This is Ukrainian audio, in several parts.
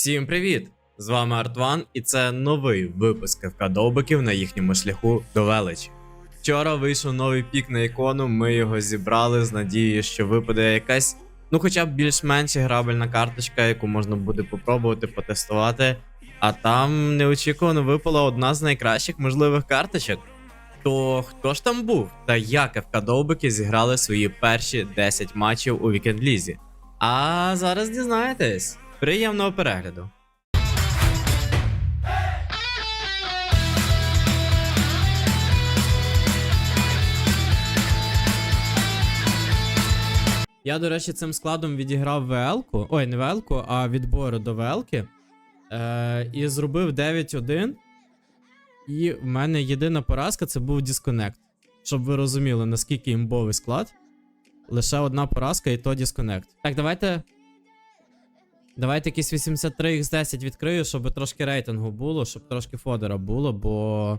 Всім привіт! З вами Артван, і це новий випуск ФК Довбиків на їхньому шляху до величі. Вчора вийшов новий пік на ікону, ми його зібрали з надією, що випаде якась, ну хоча б більш-менш грабельна карточка, яку можна буде попробувати потестувати. А там неочікувано випала одна з найкращих можливих карточок. То хто ж там був? Та як ФК Довбики зіграли свої перші 10 матчів у вікенд-лізі? А зараз дізнаєтесь. Приємного перегляду. Я, до речі, цим складом відіграв ВЛ-ку. Ой, не ВЛ-ку, а відбору до ВЛ-ки. Е, і зробив 9-1. І в мене єдина поразка це був Disconnect. Щоб ви розуміли, наскільки імбовий склад. Лише одна поразка і то Disconnect. Так, давайте. Давайте якийсь 83x10 відкрию, щоб трошки рейтингу було, щоб трошки фодера було, бо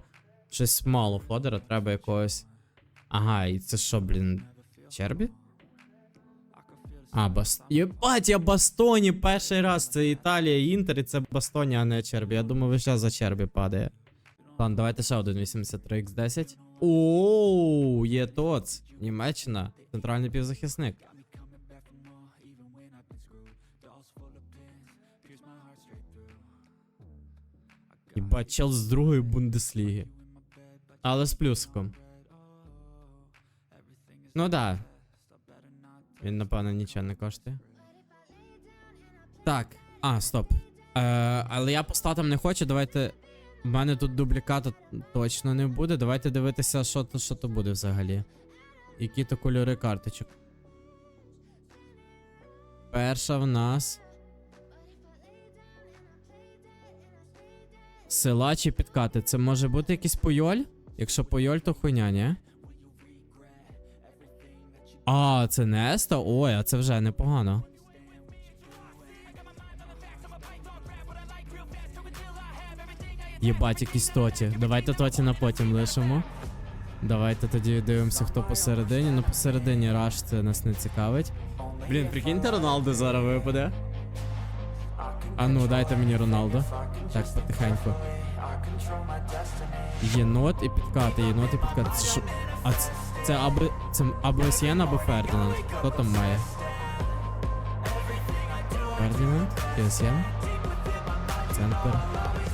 щось мало фодера, треба якогось. Ага, і це що, блін, Чербі? А, Бас... Єбать, я Бастоні перший раз. Це Італія, Інтер, і це Бастоні, а не Чербі. Я думаю, весь час за Чербі падає. Ладно, давайте ще один 83x10. Оу, є ТОЦ. Німеччина. Центральний півзахисник. Єбать, чел з другої Бундесліги. Але з плюсиком. Ну да. Він, напевно, нічого не коштує. Так. А, стоп. Е, але я по статам не хочу. Давайте. У мене тут дубліката точно не буде. Давайте дивитися, що то, що то буде взагалі. Які то кольори карточок. Перша в нас. Села чи підкати. Це може бути якийсь пойоль? Якщо пойоль, то хуйня, ні? А, це Неста? Ой, а це вже непогано. Єбать, якісь тоті. Давайте тоті на потім лишимо. Давайте тоді дивимося, хто посередині. Ну, посередині раш це нас не цікавить. Блін, прикиньте, Роналдо зараз випаде. А ну, дайте мені Роналдо. Так, потихеньку. Єнот і підкати, єнот і підкати. Це що? А це, це або це або Есєн, або Фердинанд. Хто там має? Фердинанд? Есєн? Центр.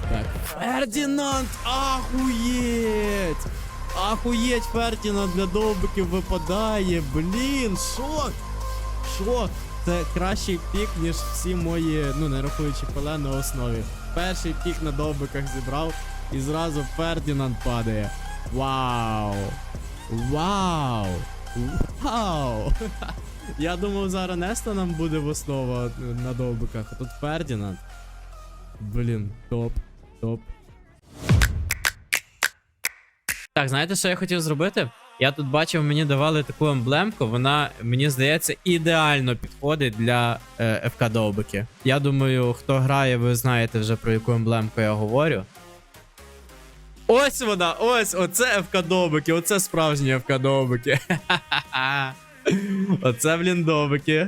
Так. Фердинанд! Ахуєть! Ахуєть, Фердинанд для довбиків випадає. Блін, шок! Шок! Це кращий пік, ніж всі мої, ну не рахуючи пеле на основі. Перший пік на довбиках зібрав і зразу Фердинанд падає. Вау! Вау! Вау! Я думав, зараз Неста нам буде в основа на довбиках, а тут Фердинанд. Блін, топ, топ. Так, знаєте, що я хотів зробити? Я тут бачив, мені давали таку емблемку, вона, мені здається, ідеально підходить для е, ФК Довбики. Я думаю, хто грає, ви знаєте вже про яку емблемку я говорю. Ось вона, ось, оце ФК Довбики, оце справжні ФК Довбики. Оце, блін, Довбики.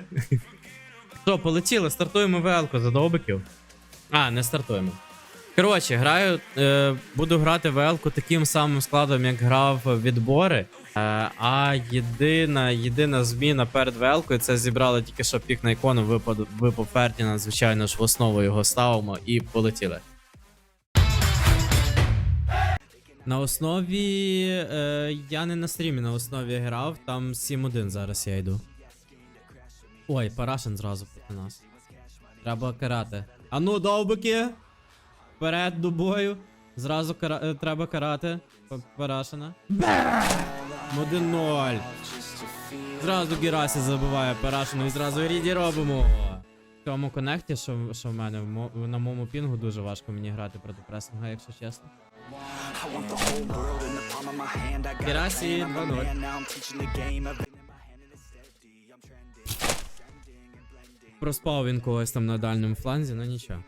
Що, полетіли, стартуємо ВЛ-ку за Довбиків. А, не стартуємо. Коротше, граю, е, буду грати ВЛ-ку таким самим складом, як грав відбори. Е, а єдина, єдина зміна перед ВЛ-кою це зібрали тільки що пік на ікону, випад, випав Фертіна, звичайно ж, в основу його ставимо і полетіли. На основі. Е, я не на стрімі на основі грав, там 7-1 зараз я йду. Ой, Парашин зразу проти нас. Треба карати. А ну, довбики! Вперед до бою. Зразу кара... е, треба карати. Парашина. Бам! 1-0. Зразу Герасі забиває Парашину і зразу Ріді робимо. В цьому коннекті, що, що в мене в на моєму пінгу дуже важко мені грати проти пресинга, якщо чесно. Герасі 2-0. Проспав він когось там на дальньому фланзі, ну нічого.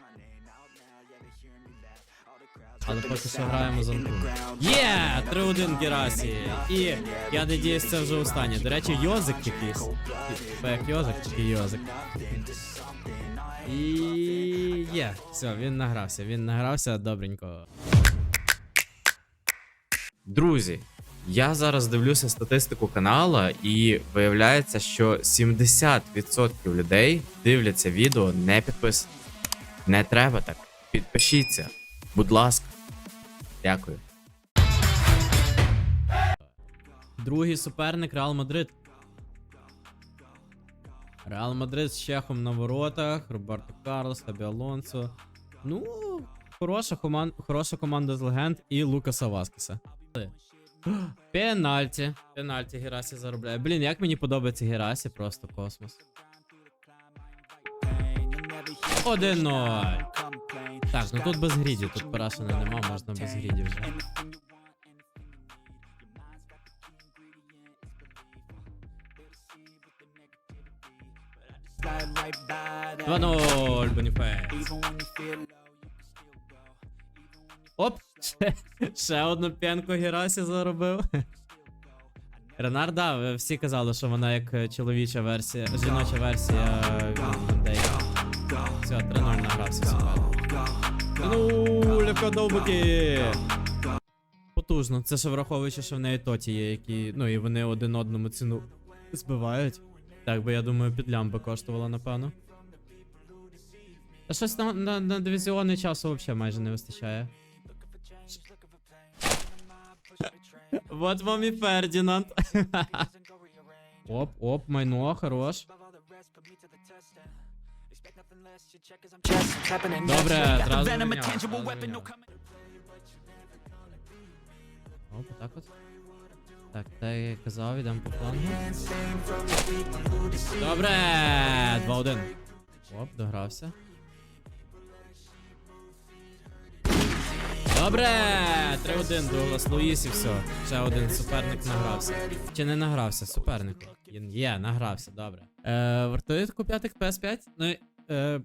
Але поки що граємо за Антон. Є! 3-1 Герасі. І я надіюсь, це вже останнє. До речі, Йозик якийсь. Типа як Йозик, тільки Йозик. І є. Все, він награвся. Він награвся добренько. Друзі, я зараз дивлюся статистику канала, і виявляється, що 70% людей дивляться відео не підписані. Не треба так. Підпишіться. Будь ласка. Дякую. Другий суперник Реал Мадрид. Реал Мадрид з Чехом на воротах, Роберто Карлос, Хабі Алонсо. Ну, хороша, коман... хороша команда з легенд і Лукаса Васкеса. Пенальті. Пенальті Герасі заробляє. Блін, як мені подобається Герасі, просто космос. 1-0. Так, ну тут без грідів, тут Парашина нема, можна без грідів вже. Slide right by that. 2-0, Боніфейс. Even when you feel low, Оп! Ще, ще одну п'янку Герасі заробив. Ренар, да, всі казали, що вона як е, чоловіча версія, жіноча версія Віндей. Все, 3-0 награвся супер. Ну, легко довбики! Потужно. Це ще враховуючи, що в неї тоті є, які. Ну і вони один одному ціну збивають. Так би я думаю, під лямби коштувало, напевно. Та щось на, на, на дивізіони часу взагалі майже не вистачає. Вот вам і Фердінанд. оп, оп, майно, хорош. Добре, зразу міняв. Оп, отак от. Так, так як я казав, йдемо по флангу. Добре! 2-1. Оп, догрався. Добре! 3-1, Дуглас Луїс і все. Ще один суперник награвся. Чи не награвся? Суперник. Є, награвся, добре. Е, вартує купляти PS5? Ну, е,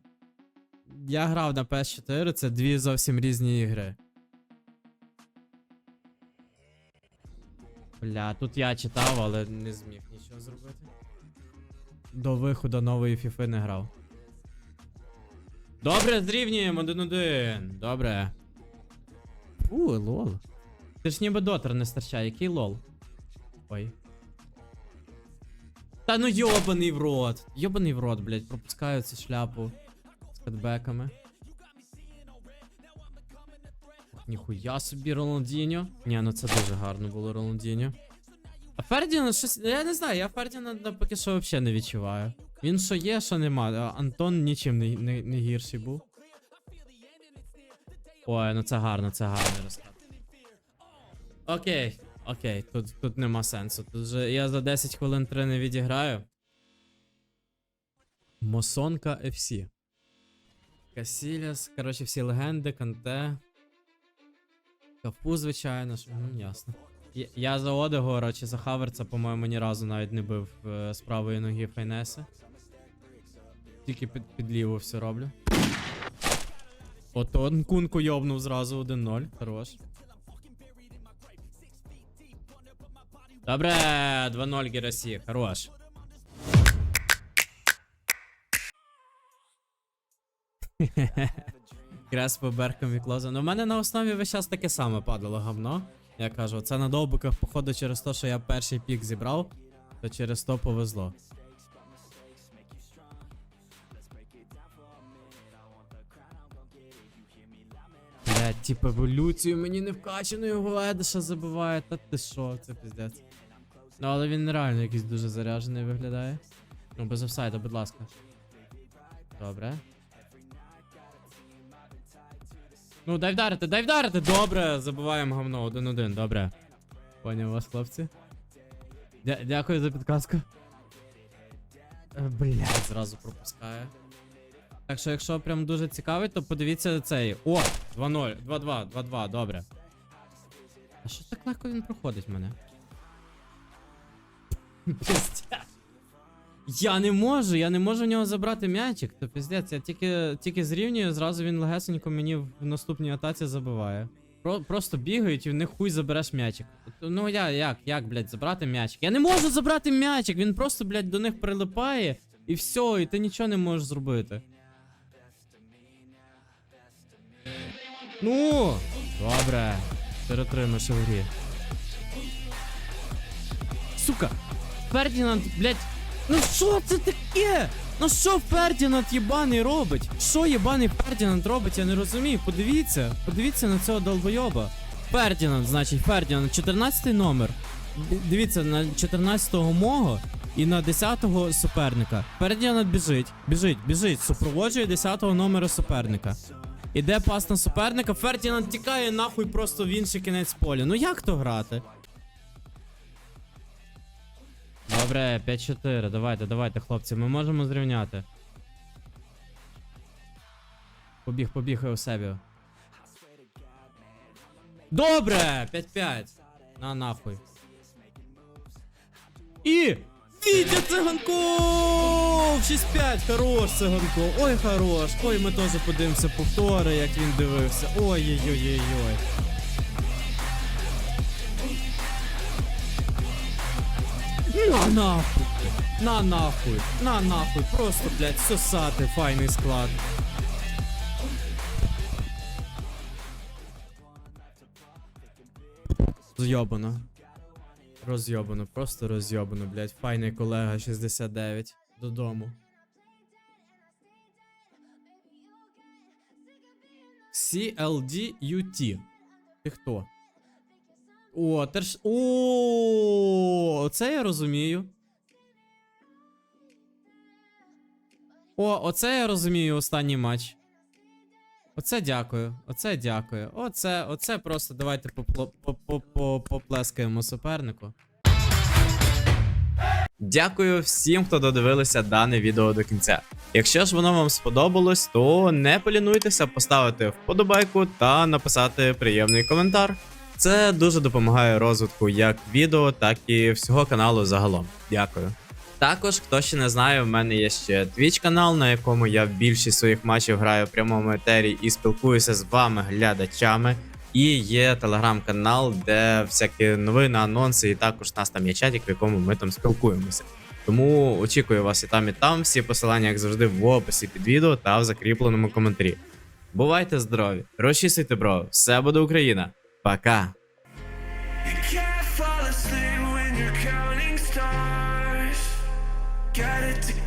я грав на PS4, це дві зовсім різні ігри. Бля, тут я читав, але не зміг нічого зробити. До виходу нової FIFA не грав. Добре, зрівнюємо 1-1. Добре. У, лол. Ти ж ніби дотер не старчає, який лол? Ой. Та ну йобаний в рот. Йобаний в рот, блядь, пропускаю цю шляпу з катбеками. Ніхуя собі Роландіньо. Ні, ну це дуже гарно було Роландіньо. А Фердінанд щось. Я не знаю, я Фердінанда поки що взагалі не відчуваю. Він що є, що нема. Антон нічим не, не, не гірший був. Ой, ну це гарно, це гарний розклад. Окей, окей, тут, тут нема сенсу. Тут вже я за 10 хвилин 3 не відіграю. Мосонка FC. Касіляс, коротше, всі легенди, Канте. Кафу, звичайно ж, ну, ясно. Я, за Одегора чи за Хаверца, по-моєму, ні разу навіть не бив е, з правої ноги Файнеси. Тільки під, під ліву все роблю. Ото Нкунку йобнув зразу 1-0. Хорош. Добре, 2-0 Герасі, хорош. Крес по беркам і клоза. Ну, в мене на основі весь час таке саме падало говно. Я кажу, це на довбиках, походу, через те, що я перший пік зібрав, то через то повезло. Тип еволюцію мені не вкачано його Едиша забиває. Та ти що, це піздець. Ну, але він реально якийсь дуже заряджений виглядає. Ну, без офсайду, будь ласка. Добре. Ну, дай вдарити, дай вдарити! Добре, забуваємо говно, один-один, добре. Поняв вас, хлопці. Дя- дякую за підказку. Е, Блядь, зразу пропускає. Так що, якщо прям дуже цікавить, то подивіться цей. О! 2-0, 2-2, 2-2, добре. А що так легко він проходить мене? Пиздець. Я не можу, я не можу в нього забрати м'ячик. То піздець, я тільки, тільки зрівнюю, зразу він легесенько мені в наступній атаці забиває. Про, просто бігають і в них хуй забереш м'ячик. Ну я як, як, блядь, забрати м'ячик? Я не можу забрати м'ячик, він просто, блядь, до них прилипає, і все, і ти нічого не можеш зробити. Ну, добре. 4-3 в грі. Сука! Фердінанд, блядь, ну що це таке? Ну що Фердінанд єбаний робить? Що єбаний Фердінанд робить, я не розумію. Подивіться, подивіться на цього долбойоба. Фердінанд, значить, Фердінанд, 14 номер. Дивіться, на 14-го мого і на 10-го суперника. Фердінанд біжить, біжить, біжить, супроводжує 10-го номера суперника. Іде пас на суперника, Фердінанд тікає нахуй просто в інший кінець поля. Ну як то грати? Добре, 5-4. Давайте, давайте, хлопці, ми можемо зрівняти. Побіг, побіг у себе. Добре! 5-5. На нахуй. І. Вітя Циганков! 6-5, хорош Циганков. Ой, хорош. Ой, ми теж подивимося повтори, як він дивився. Ой-ой-ой-ой-ой. На нахуй. На нахуй. На нахуй. Просто, блядь, сосати файний склад. Розйобано. Розйобано, просто розйобано, блядь. Файний колега 69. Додому. CLDUT. Ти хто? О, терш. О, це я розумію. О, оце я розумію останній матч. Оце дякую. Оце дякую. Оце, оце просто давайте попло- по- по- по- поплескаємо супернику. Дякую всім, хто додивилися дане відео до кінця. Якщо ж воно вам сподобалось, то не полінуйтеся поставити вподобайку та написати приємний коментар. Це дуже допомагає розвитку як відео, так і всього каналу загалом. Дякую. Також, хто ще не знає, в мене є ще Twitch канал, на якому я в більшість своїх матчів граю в прямому етері і спілкуюся з вами, глядачами. І є телеграм-канал, де всякі новини, анонси, і також у нас там є чатик, в якому ми там спілкуємося. Тому очікую вас і там, і там. Всі посилання, як завжди, в описі під відео та в закріпленому коментарі. Бувайте здорові, розчісуйте бро, все буде Україна. Пока! got it together.